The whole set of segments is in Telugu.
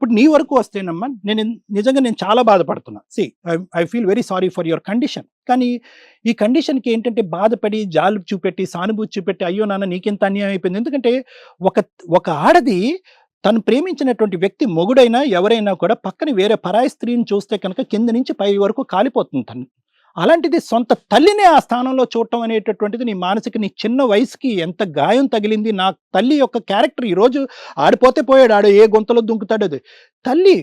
ఇప్పుడు నీ వరకు వస్తేనమ్మా నేను నిజంగా నేను చాలా బాధపడుతున్నా. See I feel very sorry for your condition కానీ ఈ కండిషన్కి ఏంటంటే బాధపడి జాలు చూపెట్టి సానుభూతి చూపెట్టి అయ్యో నాన్న నీకెంత అన్యాయం అయిపోయింది. ఎందుకంటే ఒక ఒక ఆడది తను ప్రేమించినటువంటి వ్యక్తి మొగుడైనా ఎవరైనా కూడా పక్కన వేరే పరాయి స్త్రీని చూస్తే కనుక కింద నుంచి పై వరకు కాలిపోతుంది తను. అలాంటిది సొంత తల్లినే ఆ స్థానంలో చూడటం అనేటటువంటిది నీ మానసిక నీ చిన్న వయసుకి ఎంత గాయం తగిలింది నా తల్లి యొక్క క్యారెక్టర్ ఈరోజు ఆడిపోతే పోయాడు ఆడు ఏ గొంతలో దుంకుతాడు అది. తల్లి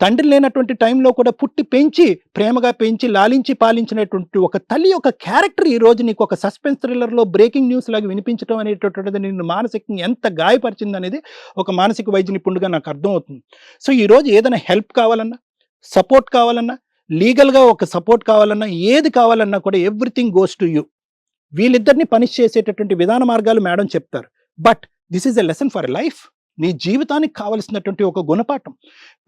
తండ్రి లేనటువంటి టైంలో కూడా పుట్టి పెంచి ప్రేమగా పెంచి లాలించి పాలించినటువంటి ఒక తల్లి యొక్క క్యారెక్టర్ ఈ రోజు నీకు ఒక సస్పెన్స్ థ్రిల్లర్లో బ్రేకింగ్ న్యూస్ లాగా వినిపించడం అనేటటువంటిది నిన్ను మానసికంగా ఎంత గాయపరిచింది అనేది ఒక మానసిక వైద్య నిపుణుడుగా నాకు అర్థమవుతుంది. సో ఈ రోజు ఏదైనా హెల్ప్ కావాలన్నా సపోర్ట్ కావాలన్నా లీగల్గా ఒక సపోర్ట్ కావాలన్నా ఏది కావాలన్నా కూడా ఎవ్రీథింగ్ గోస్ టు యూ. వీళ్ళిద్దరిని పనిష్ చేసేటటువంటి విధాన మార్గాలు మేడం చెప్తారు. But this is a lesson for life. నీ జీవితానికి కావలసినటువంటి ఒక గుణపాఠం.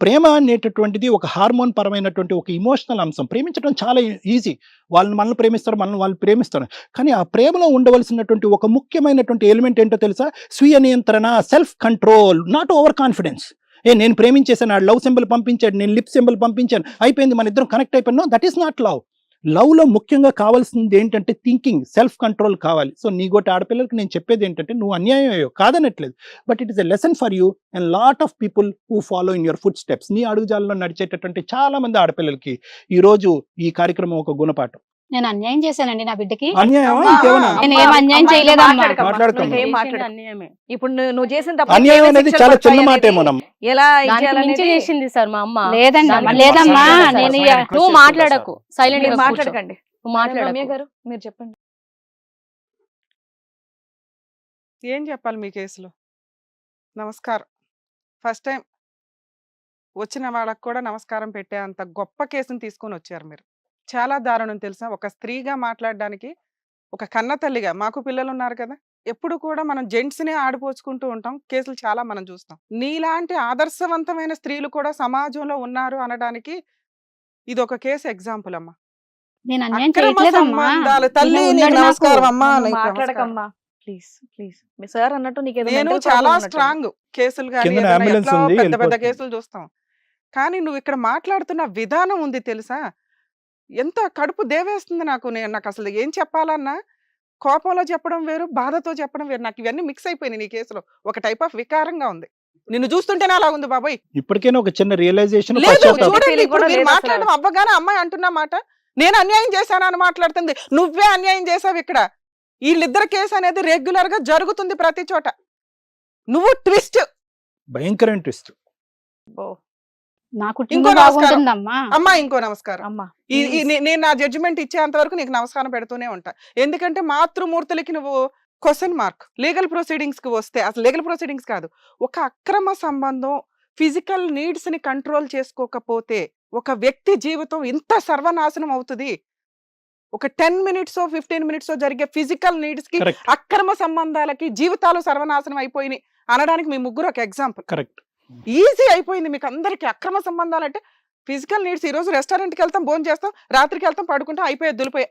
ప్రేమ అనేటటువంటిది ఒక హార్మోన్ పరమైనటువంటి ఒక ఇమోషనల్ అంశం. ప్రేమించడం చాలా ఈజీ. వాళ్ళని మనల్ని ప్రేమిస్తారు మనల్ని వాళ్ళు ప్రేమిస్తారు. కానీ ఆ ప్రేమలో ఉండవలసినటువంటి ఒక ముఖ్యమైనటువంటి ఎలిమెంట్ ఏంటో తెలుసా? స్వీయ నియంత్రణ self control not over confidence. ఏ నేను ప్రేమించేసాను ఆ లవ్ సింబల్ పంపించాడు నేను లిప్ సింబల్ పంపించాను. అయిపోయింది మన ఇద్దరం కనెక్ట్ అయిపోయినా. దట్ ఈస్ నాట్ లవ్ లవ్లో ముఖ్యంగా కావాల్సింది ఏంటంటే థింకింగ్ సెల్ఫ్ కంట్రోల్ కావాలి. సో నీ గొట్టి ఆడపిల్లలకి నేను చెప్పేది ఏంటంటే నువ్వు అన్యాయం అయ్యో కాదనట్లేదు. But it is a lesson for you and lot of people who follow in your footsteps నీ అడుగుజాలలో నడిచేటటువంటి చాలామంది ఆడపిల్లలకి ఈ రోజు ఈ కార్యక్రమం ఒక గుణపాఠం. నేను అన్యాయం చేశానండి నా బిడ్డకి. అన్యాయమా? అమ్మా, ఇంకేమన్నా? నేను ఏం అన్యాయం అమ్మా, చేయలేదమ్మా. మాట్లాడకమ్మా. మాట్లాడకమ్మా. నువ్వేం మాట్లాడకు. అన్యాయమే. ఇప్పుడు నువ్వు నువ్వు చేసిన తప్పు అన్యాయం అనేది శిక్షలు చాలా చిన్న మాట ఏమోనమ్మా ఎలా దానికి మించి ఇచ్చేయాలనేది చేసింది సార్ మా అమ్మ. దానికి లేదమ్మా నేను. ఇక- నువ్వు మాట్లాడకు. సైలెంట్ మీరు గా కూర్చో. మాట్లాడకండి. నువ్వు రమ్య మాట్లాడకు గారు మీరు చెప్పండి. ఏం చెప్పాలి మీ కేసులో? నమస్కారం. ఫస్ట్ టైం వచ్చిన వాళ్ళకు కూడా నమస్కారం పెట్టే అంత గొప్ప కేసుని తీసుకొని వచ్చారు మీరు. చాలా దారుణం తెలుసా? ఒక స్త్రీగా మాట్లాడడానికి ఒక కన్న తల్లిగా మాకు పిల్లలు ఉన్నారు కదా! ఎప్పుడు కూడా మనం జెంట్స్నే ఆడిపోచుకుంటూ ఉంటాం. కేసులు చాలా మనం చూస్తాం. నీలాంటి ఆదర్శవంతమైన స్త్రీలు కూడా సమాజంలో ఉన్నారు అనడానికి ఇది ఒక కేసు ఎగ్జాంపుల్ అమ్మా. నేను చాలా. స్ట్రాంగ్ కేసులు కానీ పెద్ద పెద్ద. కేసులు చూస్తాం. కానీ నువ్వు ఇక్కడ మాట్లాడుతున్న విధానం ఉంది తెలుసా? ఎంత కడుపు దేవేస్తుంది నాకు. నేను నాకు అసలు ఏం చెప్పాలన్నా కోపంలో చెప్పడం వేరు బాధతో చెప్పడం వేరు. నాకు ఇవన్నీ మిక్స్ అయిపోయినాయి నీ కేసులో. ఒక టైప్ ఆఫ్ వికారంగా ఉంది. నిన్ను చూస్తుంటేనే అలా ఉంది బాబాయ్. ఇప్పటికైనా ఒక చిన్న రియలైజేషన్ లేదు. చూడండి ఇప్పుడు మీరు. మాట్లాడడం అవ్వగానే అమ్మాయి అంటున్న మాట నేను అన్యాయం చేశాను అని మాట్లాడుతుంది. నువ్వే అన్యాయం చేసావు ఇక్కడ. వీళ్ళిద్దరు కేసు అనేది రెగ్యులర్గా జరుగుతుంది ప్రతి చోట. నువ్వు ట్విస్ట్. భయంకరమైన ట్విస్ట్. ఓ, ఇంకో నమస్కారం. అమ్మా ఇంకో నమస్కారం. అమ్మా. నేను నా జడ్జిమెంట్ ఇచ్చేంత వరకు నీకు నమస్కారం పెడుతూనే ఉంటా. ఎందుకంటే మాతృమూర్తులకి నువ్వు క్వశ్చన్ మార్క్ లీగల్ ప్రొసీడింగ్స్కి వస్తే అసలు లీగల్ ప్రొసీడింగ్స్ కాదు. ఒక అక్రమ సంబంధం ఫిజికల్ నీడ్స్ని కంట్రోల్ చేసుకోకపోతే ఒక వ్యక్తి జీవితం ఇంత సర్వనాశనం అవుతుంది. ఒక టెన్ మినిట్స్ ఫిఫ్టీన్ మినిట్స్ జరిగే ఫిజికల్ నీడ్స్కి అక్రమ సంబంధాలకి జీవితాలు సర్వనాశనం అయిపోయినాయి. అనడానికి మీ ముగ్గురు ఒక ఎగ్జాంపుల్ కరెక్ట్ ఈజీ అయిపోయింది మీకు అందరికి అక్రమ సంబంధాలు అంటే ఫిజికల్ నీడ్స్ ఈ రోజు రెస్టారెంట్కి వెళ్తాం భోజనం చేస్తాం రాత్రికి వెళ్తాం పడుకుంటాం అయిపోయేది దులిపోయే.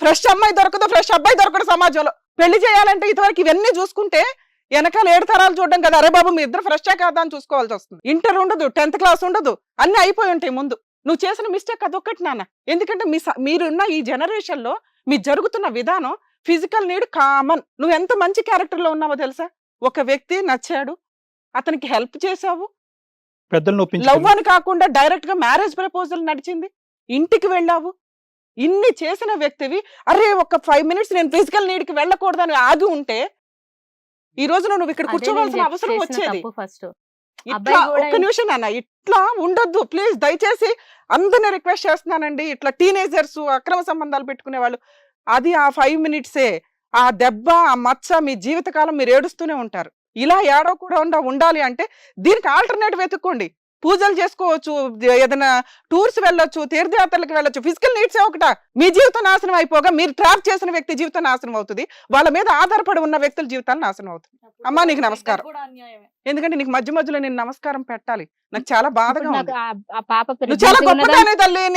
ఫ్రెష్ అమ్మాయి దొరకదు ఫ్రెష్ అబ్బాయి దొరకడు సమాజంలో. పెళ్ళి చేయాలంటే ఇంతవరకు ఇవన్నీ చూసుకుంటే వెనకాల ఏడు తరాలు చూడడం కదా అరే బాబు మీ ఇద్దరు ఫ్రెష్ కాదా అని చూసుకోవాల్సి వస్తుంది. ఇంటర్ ఉండదు టెన్త్ క్లాస్ ఉండదు అన్ని అయిపోయి ఉంటాయి ముందు. నువ్వు చేసిన మిస్టేక్ అదొక్కటి నాన్న. ఎందుకంటే మీ మీరున్న ఈ జనరేషన్లో మీ జరుగుతున్న విధానం ఫిజికల్ నీడ్ కామన్. నువ్వు ఎంత మంచి క్యారెక్టర్లో ఉన్నావో తెలుసా? ఒక వ్యక్తి నచ్చాడు అతనికి హెల్ప్ చేసావు పెద్దలను లవ్ అని కాకుండా డైరెక్ట్గా మ్యారేజ్ ప్రపోజల్ నడిచింది. ఇంటికి వెళ్ళావు. ఇన్ని చేసిన వ్యక్తివి అరే ఒక ఫైవ్ మినిట్స్ నేను ఫిజికల్ నీడ్కి వెళ్ళకూడదని ఆగి ఉంటే ఈ రోజు నువ్వు ఇక్కడ కూర్చోవాల్సిన అవసరం వచ్చేది. ఇట్లా అబ్బాయి కూడా ఒక్క నిమిషం నాన్న ఇట్లా ఉండొద్దు. ప్లీజ్ దయచేసి అందరిని రిక్వెస్ట్ చేస్తున్నానండి. ఇట్లా టీనేజర్స్ అక్రమ సంబంధాలు పెట్టుకునే వాళ్ళు అది ఆ ఫైవ్ మినిట్సే. ఆ దెబ్బ ఆ మచ్చ మీ జీవితకాలం మీరు ఏడుస్తూనే ఉంటారు. ఇలా ఏడవకుండా ఉండాలి అంటే దీనికి ఆల్టర్నేట్ వెతుక్కోండి. పూజలు చేసుకోవచ్చు ఏదైనా టూర్స్ వెళ్ళొచ్చు తీర్థయాత్రలకు వెళ్ళొచ్చు ఫిజికల్ నీడ్స్ ఒకట. మీ జీవితం నాశనం అయిపోగా మీరు ట్రాప్ చేసిన వ్యక్తి జీవితం నాశనం అవుతుంది. వాళ్ళ మీద ఆధారపడి ఉన్న వ్యక్తుల జీవితాలు నాశనం అవుతుంది. అమ్మా నీకు నమస్కారం. కూడా అన్యాయమే. ఎందుకంటే నీకు మధ్య మధ్యలో నేను నమస్కారం పెట్టాలి. నాకు చాలా బాధగా ఉంది. చాలా గొప్పదానే తల్లి.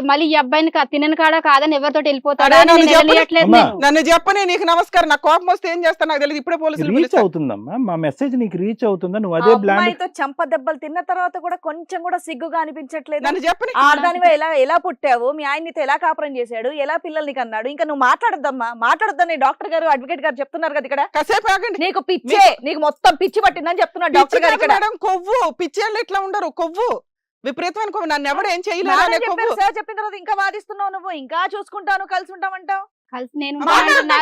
మళ్ళీ ఈ అబ్బాయిని కా- తినని కాడ కాదని ఎవరితో వెళ్ళిపోతాడా నన్ను నేను చెప్పని- నీకు నమస్కారం. నాకు కోపం వస్తే ఏం చేస్తాను? నాకు తెలియదు ఇప్పుడే పోలీసులు రీచ్. అవుతుందమ్మా. మా మెసేజ్ నీకు రీచ్ అవుతుందా నువ్వు అదే బ్లాండ్ అమ్మాయితో చంప దెబ్బలు తిన్న తర్వాత కూడా కొంచెం కూడా సిగ్గుగా అనిపించట్లేదు. నన్ను చెప్పని ఆడదానివా ఎలా ఎలా పుట్టావు? మీ ఆయన నీతో ఎలా కాపురం చేశాడు? ఎలా పిల్లల్ని కన్నాడు? ఇంకా నువ్వు మాట్లాడొద్దమ్మా. మాట్లాడొద్దని డాక్టర్ గారు అడ్వకేట్ గారు చెప్తున్నారు కదా ఇక్కడ. కాసేపు ఆగండి. నీకు పిచ్చే నీకు మొత్తం పిచ్చి పట్టిందని చెప్తున్నాడు డాక్టర్ గారు ఇక్కడ. మేడం కొవ్వు. పిచ్చేళ్ళు ఇట్లా ఉండరు? కొవ్వు. విపరీతమైన కొవ్వు. నన్ను ఎవడు ఏం చేయలేదు కొవ్వు. సార్ చెప్పిన తర్వాత ఇంకా వాదిస్తున్నావు నువ్వు. ఇంకా చూసుకుంటాను కలిసి ఉంటామంటావు. కలిసి నేను నా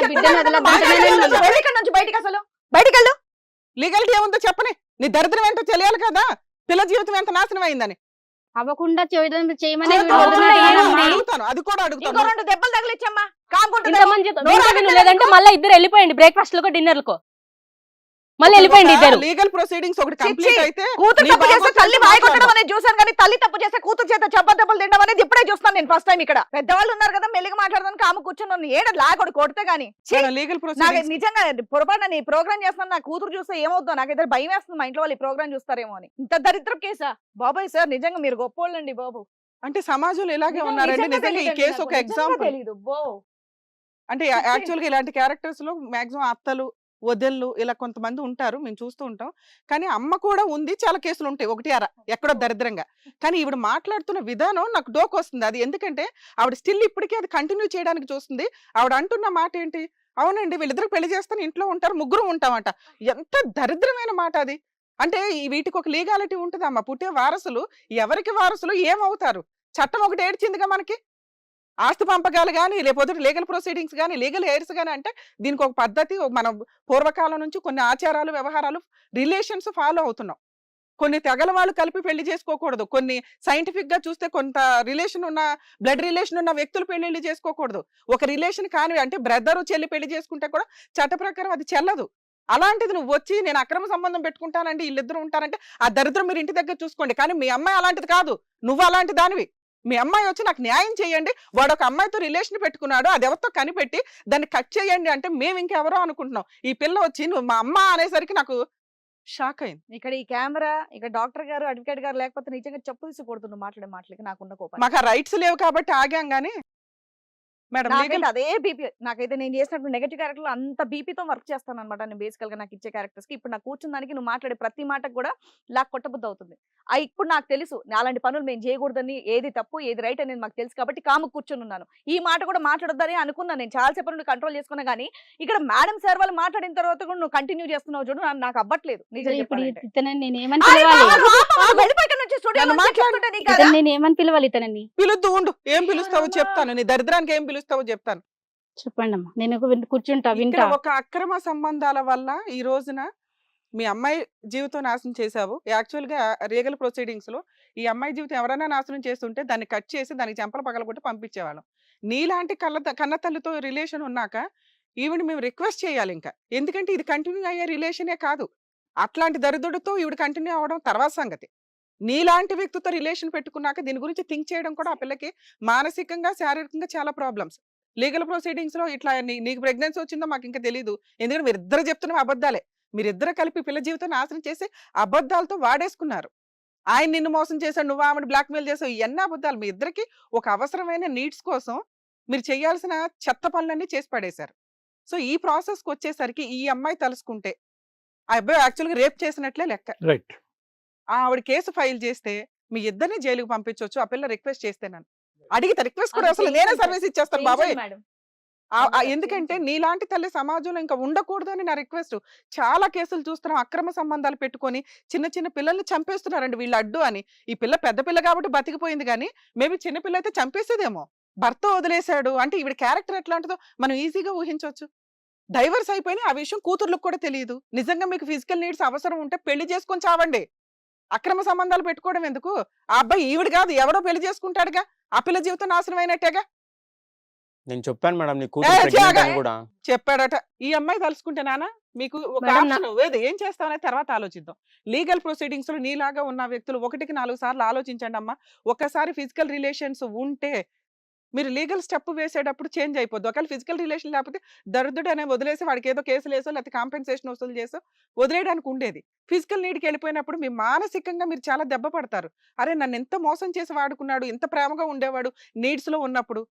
నుంచి బయటికి అసలు? బయటికి వెళ్ళు లీగాలిటీ ఏముందో చెప్పని. నీ దరిద్రం ఏంటో తెలియాలి కదా? పిల్ల జీవితం ఎంత నాశనం అయిందని. అవ్వకుండా చేయడం చేయమని. అడుగుతాను? అది కూడా అడుగుతాను. రెండు దెబ్బలు తగిలిచ్చమ్మా. కాముకుంటుంది ఇంతమంది చెప్తా- నోరు ఆగట్లేదు నీకు? మళ్ళీ ఇద్దరు వెళ్ళిపోయండి బ్రేక్ఫాస్ట్లకు డిన్నర్లకు. మళ్ళీ వెళ్ళిపోయండి ఇద్దరు. లీగల్ ప్రొసీడింగ్స్ ఒకటి చిచ్చి, కంప్లీట్ అయితే కూతురు నీ తప్పు చేస్తే బాబు తల్లి వాయి కొట్టడం మాట్లాడదాం. అనేది చూసాను కానీ తల్లి తప్పు చేస్తే కూతురు చేత చెబ్బ దెబ్బలు తినడం అనేది ఇప్పుడే చూస్తాను నేను ఫస్ట్ టైం ఇక్కడ. పెద్దవాళ్ళు ఉన్నారు కదా మెల్లిగా మాట్లాడదాం కాము కూర్చుని ఏడ లాగొడు కొడితే గానీ. లీగల్ నాకు నిజంగా పొరపాటు ఈ ప్రోగ్రామ్ చేస్తాను నా కూతురు చూస్తే ఏమవుతుందో నాకు ఇద్దరు భయం వేస్తుంది మా ఇంట్లో వాళ్ళు ఈ ప్రోగ్రామ్ చూస్తారేమో అని. ఇంత దరిద్రం కేసా? బాబాయ్ సార్ నిజంగా మీరు గొప్పోళ్ళండి బాబు. అంటే సమాజంలో ఇలాగే ఉన్నారండి. నిజంగా ఈ కేసు ఒక ఎగ్జాంపుల్ అంటే. యాక్చువల్గా ఇలాంటి క్యారెక్టర్స్లో మాక్సిమం అత్తలు వదిళ్ళు ఇలా కొంతమంది ఉంటారు. మేము చూస్తూ ఉంటాం. కానీ అమ్మ కూడా ఉంది. చాలా కేసులు ఉంటాయి. ఒకటి అర ఎక్కడో దరిద్రంగా. కానీ ఈవిడ మాట్లాడుతున్న విధానం నాకు డోక్ వస్తుంది. అది ఎందుకంటే ఆవిడ స్టిల్ ఇప్పటికీ అది కంటిన్యూ చేయడానికి చూస్తుంది. ఆవిడ అంటున్న మాట ఏంటి? అవునండి. వీళ్ళిద్దరు పెళ్ళి చేస్తాను ఇంట్లో ఉంటారు. ముగ్గురు ఉంటామంట. ఎంత దరిద్రమైన మాట అది. అంటే ఈ వీటికి ఒక లీగాలిటీ ఉంటుంది అమ్మ పుట్టే వారసులు ఎవరికి వారసులు ఏమవుతారు? చట్టం ఒకటి ఏడ్చిందిగా మనకి. ఆస్తి పంపకాలు కానీ లేకపోతే లీగల్ ప్రొసీడింగ్స్ కానీ లీగల్ ఎయిర్స్ కానీ అంటే దీనికి ఒక పద్ధతి మన పూర్వకాలం నుంచి కొన్ని ఆచారాలు వ్యవహారాలు రిలేషన్స్ ఫాలో అవుతున్నాం. కొన్ని తెగల వాళ్ళు కలిపి పెళ్ళి చేసుకోకూడదు. కొన్ని సైంటిఫిక్గా చూస్తే కొంత రిలేషన్ ఉన్న బ్లడ్ రిలేషన్ ఉన్న వ్యక్తులు పెళ్ళిళ్ళు చేసుకోకూడదు. ఒక రిలేషన్ కాని అంటే బ్రదర్ చెల్లి పెళ్ళి చేసుకుంటే కూడా చట్ట ప్రకారం అది చెల్లదు. అలాంటిది నువ్వు వచ్చి నేను అక్రమ సంబంధం పెట్టుకుంటానండి వీళ్ళిద్దరు ఉంటారంటే ఆ దరిద్రం మీరు ఇంటి దగ్గర చూసుకోండి. కానీ మీ అమ్మాయి అలాంటిది కాదు. నువ్వు అలాంటి దానివి. మీ అమ్మాయి వచ్చి నాకు న్యాయం చేయండి. వాడు ఒక అమ్మాయితో రిలేషన్ పెట్టుకున్నాడు. అది ఎవరితో కనిపెట్టి దాన్ని కట్ చేయండి అంటే మేము ఇంకెవరో అనుకుంటున్నాం. ఈ పిల్ల వచ్చి నువ్వు మా అమ్మ అనేసరికి నాకు షాక్ అయింది. ఇక్కడ ఈ కెమెరా ఇక్కడ డాక్టర్ గారు అడ్వకేట్ గారు లేకపోతే నిజంగా చెప్పు తీసి కొడుతున్నావు మాట్లాడే మాటలకి నాకున్న కోపం. మాకు రైట్స్ లేవు కాబట్టి ఆగాం కానీ మేడం అదే బీపీ నాకైతే నేను చేసినట్టు నెగటివ్ క్యారెక్టర్ అంత బీపీతో వర్క్ చేస్తాను అనమాట నేను బేసికల్గా నాకు ఇచ్చే క్యారెక్టర్స్కి. ఇప్పుడు నాకు కూర్చున్న దానికి నువ్వు మాట్లాడే ప్రతి మాటకు కూడా లాక్ కొట్టబుద్ధి అవుతుంది. ఆ ఇప్పుడు నాకు తెలుసు అలాంటి పనులు మేము చేయకూడదని ఏది తప్పు ఏది రైట్ అనేది మాకు తెలుసు కాబట్టి కాము కూర్చుని ఉన్నాను. ఈ మాట కూడా మాట్లాడొద్దని అనుకున్నాను నేను చాలా సేపు నుండి కంట్రోల్ చేసుకున్నా కానీ ఇక్కడ మేడం సార్ వాళ్ళు మాట్లాడిన తర్వాత కూడా నువ్వు కంటిన్యూ చేస్తున్నావు చూడు నాకు అవ్వట్లేదు. నిజం నేను ఏమని పిలవాలి స్టూడియో నీకు కదా? నేను ఏమని ఇతనని? పిలుద్దు ఉండు. ఏం పిలుస్తావో. చెప్తాను. నీ దరిద్రానికి ఏం పిలుస్తావో చెప్తాను. చెప్పండి అమ్మా. నేను కూర్చుంటా ఇక్కడ వింటా. ఒక అక్రమ సంబంధాల వల్ల ఈ రోజున మీ అమ్మాయి జీవితం నాశనం చేశావు. యాక్చువల్గా రీగల్ ప్రొసీడింగ్స్లో ఈ అమ్మాయి జీవితం ఎవరైనా నాశనం చేస్తుంటే దాన్ని కట్ చేసి దానికి చెంపలు పగలగొట్టి పంపించేవాళ్ళం. నీలాంటి కళ్ళ కన్న తల్లితో రిలేషన్ ఉన్నాక ఈవిడ మేము రిక్వెస్ట్ చేయాలి ఇంకా. ఎందుకంటే ఇది కంటిన్యూ అయ్యే రిలేషనే కాదు. అట్లాంటి దరిద్రుడితో ఈవిడ కంటిన్యూ అవ్వడం తర్వాత సంగతి. నీలాంటి వ్యక్తితో రిలేషన్ పెట్టుకున్నాక దీని గురించి థింక్ చేయడం కూడా ఆ పిల్లకి మానసికంగా శారీరకంగా చాలా ప్రాబ్లమ్స్. లీగల్ ప్రొసీడింగ్స్లో ఇట్లా నీకు ప్రెగ్నెన్సీ వచ్చిందో మాకు ఇంకా తెలియదు ఎందుకంటే మీరు ఇద్దరు చెప్తున్న అబద్ధాలే. మీరిద్దరు కలిపి పిల్ల జీవితం నాశనం చేసి అబద్ధాలతో వాడేసుకున్నారు. ఆయన నిన్ను మోసం చేశాడు నువ్వు ఆమెను బ్లాక్మెయిల్ చేసావు ఇవన్నీ అబద్ధాలు. మీ ఇద్దరికి ఒక అవసరమైన నీడ్స్ కోసం మీరు చేయాల్సిన చెత్త పనులన్నీ చేసి పడేశారు. సో ఈ ప్రాసెస్కి వచ్చేసరికి ఈ అమ్మాయి తలుసుకుంటే ఆ అబ్బాయి యాక్చువల్గా రేప్ చేసినట్లే లెక్క. రైట్. ఆవిడ కేసు ఫైల్ చేస్తే మీ ఇద్దరిని జైలుకి పంపించవచ్చు ఆ పిల్ల రిక్వెస్ట్ చేస్తే నన్ను. అడిగితే రిక్వెస్ట్ కూడా అసలు నేనే. సర్వీస్ ఇచ్చేస్తాను బాబాయ్. ఎందుకంటే. నీలాంటి తల్లి సమాజంలో ఇంకా ఉండకూడదు అని నా రిక్వెస్ట్. చాలా కేసులు చూస్తున్నాం అక్రమ సంబంధాలు పెట్టుకొని చిన్న చిన్న పిల్లల్ని చంపేస్తున్నారండి వీళ్ళు అడ్డు అని. ఈ పిల్ల పెద్ద పిల్ల కాబట్టి బతికిపోయింది కానీ మేబీ చిన్న పిల్ల అయితే చంపేసేదేమో. భర్త వదిలేశాడు అంటే ఈవిడ క్యారెక్టర్ ఎట్లాంటిదో మనం ఈజీగా ఊహించవచ్చు డైవర్స్ అయిపోయినా ఆ విషయం కూతుర్లకు కూడా తెలియదు. నిజంగా మీకు ఫిజికల్ నీడ్స్ అవసరం ఉంటే పెళ్ళి చేసుకొని చావండి. అక్రమ సంబంధాలు పెట్టుకోవడం ఎందుకు? ఆ అబ్బాయి ఈవిడ కాదు ఎవడో పెళ్ళి చేసుకుంటాడుగా? ఆ పిల్ల జీవితం నాశనం అయినట్టేగా? నేను చెప్పాను మేడం నీ కూతురు. అని కూడా. చెప్పాడట. ఈ అమ్మాయి తలుసుకుంటే నాన్న మీకు ఒక మేడం, నా- ఆప్షన్ ఏది ఏం చేస్తామనే తర్వాత ఆలోచిద్దాం. లీగల్ ప్రొసీడింగ్స్లో నీలాగా ఉన్న వ్యక్తులు ఒకటికి నాలుగు సార్లు ఆలోచించండి అమ్మా. ఒకసారి ఫిజికల్ రిలేషన్స్ ఉంటే మీరు లీగల్ స్టెప్ వేసేటప్పుడు చేంజ్ అయిపోద్ది. ఒకవేళ ఫిజికల్ రిలేషన్ లేకపోతే దరిద్రుడు అనే వదిలేసి వాడికి ఏదో కేసులు వేసో లేకపోతే కాంపెన్సేషన్ వసూలు చేసో వదిలేయడానికి ఉండేది. ఫిజికల్ నీడ్కి వెళ్ళిపోయినప్పుడు మీ మానసికంగా మీరు చాలా దెబ్బ పడతారు. అరే! నన్ను ఎంత మోసం చేసి వాడుకున్నాడు ఇంత ప్రేమగా ఉండేవాడు నీడ్స్లో ఉన్నప్పుడు.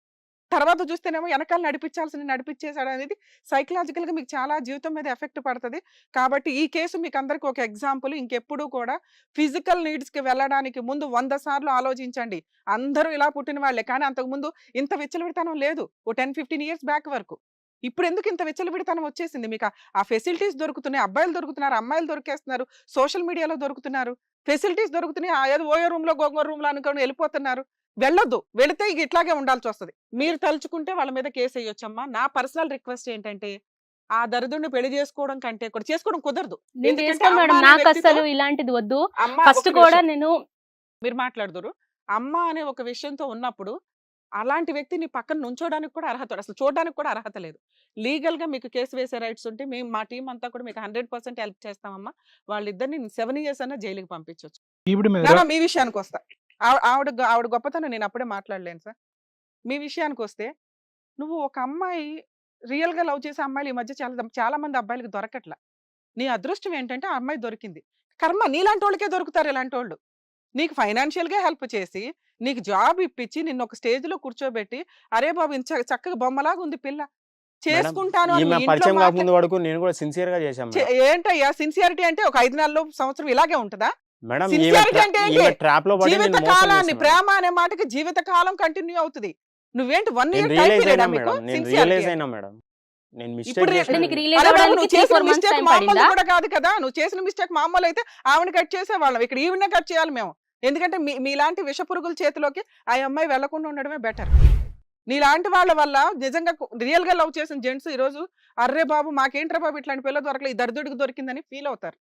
తర్వాత చూస్తేనేమో వెనకాల నడిపించాల్సిన నడిపించేశాడు అనేది psychological గా మీకు చాలా జీవితం మీద ఎఫెక్ట్ పడుతుంది. కాబట్టి ఈ కేసు మీకు అందరికి ఒక ఎగ్జాంపుల్. ఇంకెప్పుడు కూడా ఫిజికల్కి వెళ్ళడానికి ముందు వంద సార్లు ఆలోచించండి. అందరూ ఇలా పుట్టిన వాళ్ళే. కానీ అంతకుముందు ఇంత విచ్చలవిడితనం లేదు. ఓ టెన్ ఫిఫ్టీన్ ఇయర్స్ బ్యాక్ వరకు. ఇప్పుడు ఎందుకు ఇంత విచ్చలవిడితనం వచ్చేసింది మీకు? ఆ- ఫెసిలిటీస్ దొరుకుతున్నాయి. అబ్బాయిలు దొరుకుతున్నారు. అమ్మాయిలు దొరికేస్తున్నారు. సోషల్ మీడియాలో దొరుకుతున్నారు. ఫెసిలిటీస్ దొరుకుతున్నాయి. ఏదో ఓయో రూమ్లో రూమ్లో రూమ్లో అనుకొని వెళ్ళిపోతున్నారు. వెళ్ళొద్దు. వెళితే ఇక ఇట్లాగే ఉండాల్సి వస్తుంది. మీరు తలుచుకుంటే వాళ్ళ మీద కేసు వేయొచ్చమ్మా. నా పర్సనల్ రిక్వెస్ట్ ఏంటంటే ఆ దరిద్రుడిని పెళ్ళి చేసుకోవడం కంటే కూడా చేసుకోవడం కుదరదు. నాకు అసలు ఇలాంటిది వద్దు. ఫస్ట్ ఒక కూడా. నేను మీరు మాట్లాడుదురు. అమ్మ అనే ఒక విషయంతో ఉన్నప్పుడు అలాంటి వ్యక్తిని పక్కన నుంచోడానికి కూడా అర్హత అసలు చూడడానికి కూడా అర్హత లేదు. లీగల్గా మీకు కేసు వేసే రైట్స్ ఉంటే మేము మా టీం అంతా కూడా మీకు హండ్రెడ్ పర్సెంట్ హెల్ప్ చేస్తామమ్మా. వాళ్ళిద్దరిని సెవెన్ ఇయర్స్ అన్న జైలుకి పంపించవచ్చు ఈవిడ మీద నానా, మీ విషయానికి వస్తా. ఆవిడ ఆవిడ గొప్పతనం నేను అప్పుడే మాట్లాడలేను సార్. మీ విషయానికి వస్తే నువ్వు ఒక అమ్మాయి రియల్గా లవ్ చేసే అమ్మాయిలు ఈ మధ్య చాలా చాలా మంది అబ్బాయిలకు దొరకట్ల. నీ అదృష్టం ఏంటంటే ఆ అమ్మాయి దొరికింది. కర్మ నీలాంటి వాళ్ళకే దొరుకుతారు ఇలాంటి వాళ్ళు. నీకు ఫైనాన్షియల్గా హెల్ప్ చేసి నీకు జాబ్ ఇప్పించి నిన్ను ఒక స్టేజ్లో కూర్చోబెట్టి అరే బాబు ఇంత చక్క- చక్కగా బొమ్మలాగా ఉంది పిల్ల. చేసుకుంటాను అని ఈమె మీ ఇంట్లో పరిచయం మాట్లా- కాకముందు వరకు నేను కూడా సిన్సియర్గా చేశాను చే- ఏంటయ్యా? సిన్సియారిటీ అంటే ఒక ఐదు నెలలు సంవత్సరం ఇలాగే ఉంటుందా? మేడం? ట్రాప్లో జీవిత కాలాన్ని. ప్రేమ అనే మాటకి జీవిత కాలం కంటిన్యూ అవుతుంది. నువ్వేంటి వన్ ఇయర్ మీకు? రియలైజ్. అయినా మేడం. నేను మిస్టేక్ చేసిన మిస్టేక్ టైం మామూలు కూడా కాదు కదా. నువ్వు చేసిన మిస్టేక్ మామూలు అయితే ఆవిడ కట్ చేసేవాళ్ళం. ఇక్కడ ఈవిడ కట్ చేయాలి మేము. ఎందుకంటే మీ మీలాంటి విష పురుగుల చేతిలోకి ఆ అమ్మాయి వెళ్ళకుండా ఉండడమే బెటర్ నీలాంటి వాళ్ళ వల్ల నిజంగా రియల్గా లవ్ చేసిన జెంట్స్ ఈ రోజు అర్రే బాబు మాకేంట్రా బాబు ఇట్లాంటి పిల్ల దొరకలేదు ఈ దరిద్రుడికి దొరికిందని ఫీల్ అవుతారు.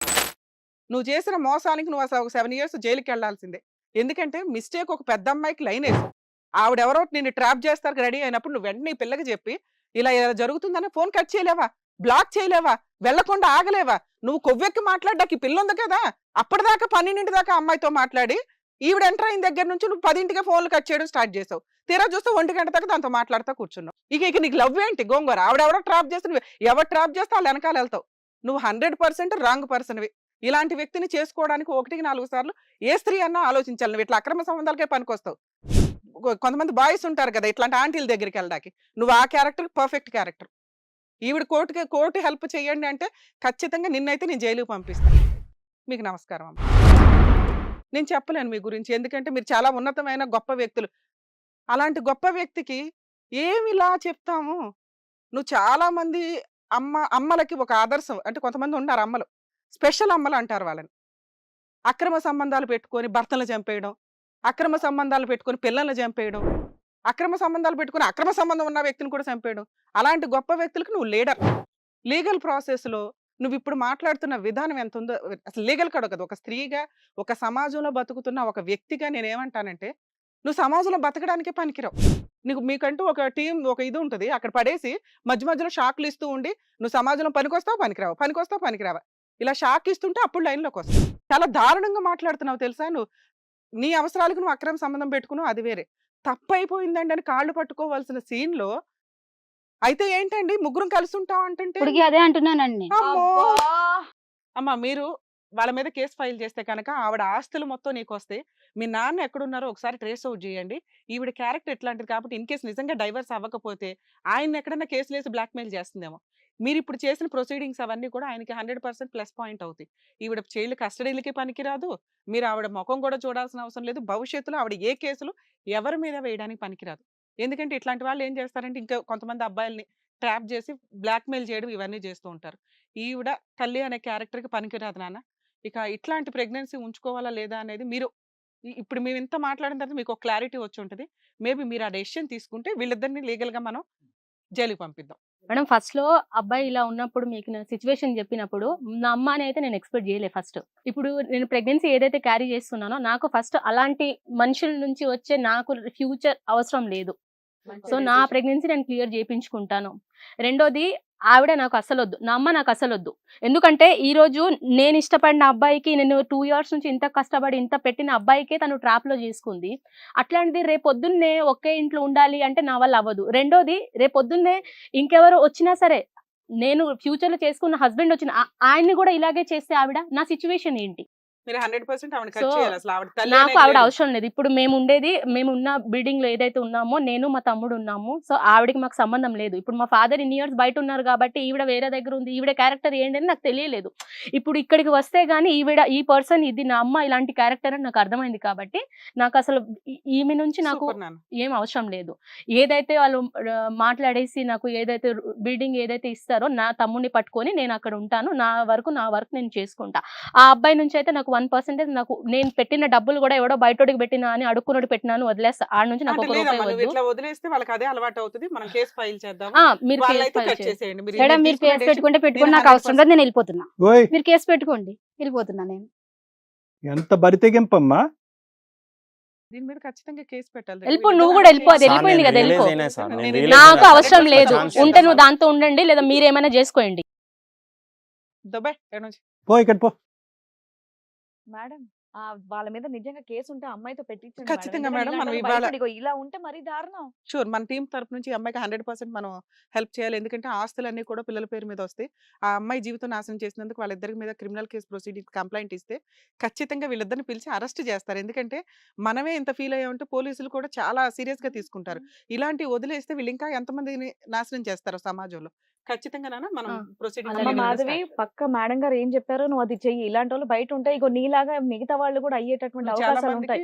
నువ్వు చేసిన మోసానికి నువ్వు అసలు ఒక సెవెన్ ఇయర్స్ జైలుకి వెళ్ళాల్సిందే ఎందుకంటే మిస్టేక్ ఒక పెద్ద అమ్మాయికి లైన్ వేసి ఆవిడెవరో నిన్ను ట్రాప్ చేస్తారు రెడీ అయినప్పుడు నువ్వు వెంటనే పిల్లకి చెప్పి ఇలా ఇలా జరుగుతుందని ఫోన్ కట్ చేయలేవా? బ్లాక్ చేయలేవా? వెళ్ళకుండా ఆగలేవా? నువ్వు కొవ్వెక్కి మాట్లాడ్డాకి పిల్ల ఉంది కదా! అప్పటిదాకా పన్నెండింటి దాకా అమ్మాయితో మాట్లాడి ఈవిడ ఎంటర్ అయిన దగ్గర నుంచి నువ్వు పదింటికే ఫోన్లు కట్ చేయడం స్టార్ట్ చేసావు. తీరా చూస్తే ఒంటి గంట దాకా దాంతో మాట్లాడుతూ కూర్చున్నావు. ఇక ఇక నీకు లవ్ ఏంటి? గోంగూర. ఆవిడెవరో ట్రాప్ చేస్తే నువ్వు ఎవరు ట్రాప్ చేస్తే వాళ్ళు వెనకాల వెళ్తావు. నువ్వు హండ్రెడ్ పర్సెంట్ రాంగ్ పర్సన్వి. ఇలాంటి వ్యక్తిని చేసుకోవడానికి ఒకటికి నాలుగు సార్లు ఏ స్త్రీ అన్నా ఆలోచించాలి. నువ్వు ఇట్లా అక్రమ సంబంధాలకే పనికొస్తావు. కొంతమంది బాయ్స్ ఉంటారు కదా ఇట్లాంటి ఆంటీల దగ్గరికి వెళ్ళడానికి. నువ్వు ఆ క్యారెక్టర్ పర్ఫెక్ట్ క్యారెక్టర్. ఈవిడ కోర్టుకి కోర్టు హెల్ప్ చేయండి అంటే ఖచ్చితంగా నిన్నైతే నేను జైలుకి పంపిస్తాను మీకు నమస్కారం అమ్మ. నేను చెప్పలేను మీ గురించి. ఎందుకంటే మీరు చాలా ఉన్నతమైన గొప్ప వ్యక్తులు. అలాంటి గొప్ప వ్యక్తికి ఏమిలా చెప్తాము? నువ్వు చాలామంది అమ్మ అమ్మలకి ఒక ఆదర్శం. అంటే కొంతమంది ఉన్నారు అమ్మలు. స్పెషల్ అమ్మలు అంటారు వాళ్ళని. అక్రమ సంబంధాలు పెట్టుకొని భర్తలను చంపేయడం అక్రమ సంబంధాలు పెట్టుకొని పిల్లల్ని చంపేయడం అక్రమ సంబంధాలు పెట్టుకొని అక్రమ సంబంధం ఉన్న వ్యక్తిని కూడా చంపేయడం. అలాంటి గొప్ప వ్యక్తులకు నువ్వు లీడర్. లీగల్ ప్రాసెస్లో నువ్వు ఇప్పుడు మాట్లాడుతున్న విధానం ఎంత ఉందో అసలు లీగల్ కాదు కదా ఒక స్త్రీగా ఒక సమాజంలో బతుకుతున్న ఒక వ్యక్తిగా నేను ఏమంటానంటే నువ్వు సమాజంలో బతకడానికే పనికిరావు. నీకు మీకంటూ ఒక టీం ఒక ఇది ఉంటుంది అక్కడ పడేసి మధ్య మధ్యలో షాక్లు ఇస్తూ ఉండి నువ్వు సమాజంలో పనికొస్తావు పనికిరావు పనికొస్తావు పనికిరావా? ఇలా షాక్ ఇస్తుంటే అప్పుడు లైన్లోకి వస్తావు చాలా దారుణంగా మాట్లాడుతున్నావు తెలుసా నువ్వు? నీ అవసరాలకు నువ్వు అక్రమ సంబంధం పెట్టుకున్నావు అది వేరే. తప్పు అయిపోయిందండి అని కాళ్ళు పట్టుకోవాల్సిన scene లో అయితే ఏంటండి? ముగ్గురం కలిసి ఉంటాం అంటే అదే అంటున్నానండి. అమ్మో! అమ్మా మీరు వాళ్ళ మీద కేసు ఫైల్ చేస్తే కనుక ఆవిడ ఆస్తులు మొత్తం నీకు వస్తే మీ నాన్న ఎక్కడున్నారో ఒకసారి ట్రేస్ అవుట్ చేయండి. ఈవిడ క్యారెక్టర్ ఎట్లాంటిది కాబట్టి ఇన్ కేసు నిజంగా డైవర్స్ అవ్వకపోతే ఆయన ఎక్కడైనా కేసులు వేసి బ్లాక్మెయిల్ చేస్తుందేమో. మీరు ఇప్పుడు చేసిన ప్రొసీడింగ్స్ అవన్నీ కూడా ఆయనకి హండ్రెడ్ పర్సెంట్ ప్లస్ పాయింట్ అవుతాయి. ఈవిడ చైల్డ్ కస్టడీలకి పనికిరాదు. మీరు ఆవిడ ముఖం కూడా చూడాల్సిన అవసరం లేదు. భవిష్యత్తులో ఆవిడ ఏ కేసులు ఎవరి మీద వేయడానికి పనికిరాదు. ఎందుకంటే ఇట్లాంటి వాళ్ళు ఏం చేస్తారంటే ఇంకా కొంతమంది అబ్బాయిల్ని ట్రాప్ చేసి బ్లాక్మెయిల్ చేయడం ఇవన్నీ చేస్తూ ఉంటారు. ఈవిడ తల్లి అనే క్యారెక్టర్కి పనికిరాదు నాన్న. ఇక ఇట్లాంటి ప్రెగ్నెన్సీ ఉంచుకోవాలా లేదా అనేది మీరు ఇప్పుడు మేము ఇంత మాట్లాడిన తర్వాత మీకు ఒక క్లారిటీ వచ్చి ఉంటుంది. మేబీ మీరు ఆ డెసిషన్ తీసుకుంటే వీళ్ళిద్దరిని లీగల్గా మనం జైలుకి పంపిద్దాం. మేడం ఫస్ట్లో అబ్బాయి ఇలా ఉన్నప్పుడు మీకు నా సిచ్యువేషన్ చెప్పినప్పుడు నా అమ్మ అని అయితే నేను ఎక్స్పెక్ట్ చేయలే ఫస్ట్. ఇప్పుడు నేను ప్రెగ్నెన్సీ ఏదైతే క్యారీ చేస్తున్నానో నాకు ఫస్ట్ అలాంటి మనుషుల నుంచి వచ్చే నాకు ఫ్యూచర్ అవసరం లేదు. సో నా ప్రెగ్నెన్సీ నేను క్లియర్ చేయించుకుంటాను రెండోది ఆవిడ నాకు అసలు వద్దు నా అమ్మ నాకు అసలు వద్దు ఎందుకంటే ఈరోజు నేను ఇష్టపడిన అబ్బాయికి నేను టూ ఇయర్స్ నుంచి ఇంత కష్టపడి ఇంత పెట్టిన అబ్బాయికే తను ట్రాప్లో చేసుకుంది. అట్లాంటిది రేపొద్దున్నే ఒకే ఇంట్లో ఉండాలి అంటే నా వల్ల అవ్వదు. రెండోది రేపొద్దున్నే ఇంకెవరు వచ్చినా సరే నేను ఫ్యూచర్లో చేసుకున్న హస్బెండ్ వచ్చిన ఆయన్ని కూడా ఇలాగే చేస్తే ఆవిడ నా సిచ్యువేషన్ ఏంటి? మీరు హండ్రెడ్ పర్సెంట్ ఆవిడ So, కట్ చేయాలి. అసలు ఆవిడ తల్లి నాకు ఆవిడ. అవసరం లేదు. ఇప్పుడు మేము ఉండేది మేము ఉన్న బిల్డింగ్లో ఏదైతే ఉన్నామో నేను మా తమ్ముడు ఉన్నాము. సో ఆవిడకి మాకు సంబంధం లేదు. ఇప్పుడు మా ఫాదర్ ఇన్ని ఇయర్స్ బయట ఉన్నారు కాబట్టి ఈవిడ వేరే దగ్గర ఉంది. ఈవిడ క్యారెక్టర్ ఏంటి అని నాకు తెలియలేదు. ఇప్పుడు ఇక్కడికి వస్తే గానీ ఈవిడ ఈ పర్సన్ ఇది నా అమ్మ ఇలాంటి క్యారెక్టర్ అని నాకు అర్థమైంది కాబట్టి నాకు అసలు ఈమె నుంచి నాకు. ఏం అవసరం లేదు. ఏదైతే వాళ్ళు మాట్లాడేసి నాకు ఏదైతే బిల్డింగ్ ఏదైతే ఇస్తారో నా తమ్ముడిని పట్టుకొని నేను అక్కడ ఉంటాను. నా వరకు నా వర్క్ నేను చేసుకుంటా. ఆ అబ్బాయి నుంచి అయితే నాకు వన్ పర్సెంటేజ్ నాకు నేను పెట్టిన డబ్బులు కూడా ఎవడో బయటోడికి పెట్టినా అని అడుక్కున్నోడు పెట్టినాను వదిలేస్తా. ఆడ నుంచి నాకు అంటే ఒక లేదమ్మా రూపాయి నువ్వు వద్దు. ఇట్లా వదిలేస్తే వాళ్ళకి అదే అలవాటు అవుతుంది. మనం కేసు ఫైల్ చేద్దాం ఆ, మీరు కేసు వాళ్ళైతే ఫైల్ కట్ చేయండి. చేసేయండి. మీరు కేసు పెట్టుకుంటే పెట్టుకుని నాకు అవసరం లేదు నేను వెళ్ళిపోతున్నా. మీరు కేసు పెట్టుకోండి. వెళ్ళిపోతున్నా నేను. ఎంత బరితెగింపమ్మా? దీని మీద ఖచ్చితంగా కేసు పెట్టాలి. వెళ్ళిపో, నువ్వు కూడా వెళ్ళిపో, అది. వెళ్ళిపోయింది కదా, వెళ్ళిపో. నాకు. అవసరం లేదు. ఉంటే నువ్వు. దాంతో ఉండండి లేదా మీరేమైనా చేసుకోండి దొబ్బే పో ఇక్కడ పో. మేడం ఆ వాళ్ళ మీద నిజంగా కేసు ఉంటే అమ్మాయితో పెట్టించండి ఖచ్చితంగా మేడం, మనం ఇవాళ- ఇలా ఉంటే మరీ దారుణం. షూర్. మన టీం తరపు నుంచి అమ్మాయికి హండ్రెడ్ పర్సెంట్ మనం హెల్ప్ చేయాలి. ఎందుకంటే ఆస్తులన్నీ కూడా పిల్లల పేరు మీద వస్తాయి. ఆ అమ్మాయి జీవితం నాశనం చేసినందుకు వాళ్ళిద్దరి మీద క్రిమినల్ కేసు ప్రొసీడింగ్ కంప్లైంట్ ఇస్తే ఖచ్చితంగా వీళ్ళిద్దరిని పిలిచి అరెస్ట్ చేస్తారు. ఎందుకంటే మనమే ఇంత ఫీల్ అయ్యామంటే పోలీసులు కూడా చాలా సీరియస్గా తీసుకుంటారు. ఇలాంటి వదిలేస్తే వీళ్ళు ఇంకా ఎంతమందిని నాశనం చేస్తారు సమాజంలో? ఖచ్చితంగా నాన్న మనం ప్రొసీడింగ్ మాధవి పక్క మేడం గారు ఏం చెప్పారో నువ్వు అది చెయ్యి. ఇలాంటి వాళ్ళు బయట ఉంటాయి ఇగో నీలాగా మిగతా వాళ్ళు కూడా అయ్యేటటువంటి అవకాశాలు ఉంటాయి.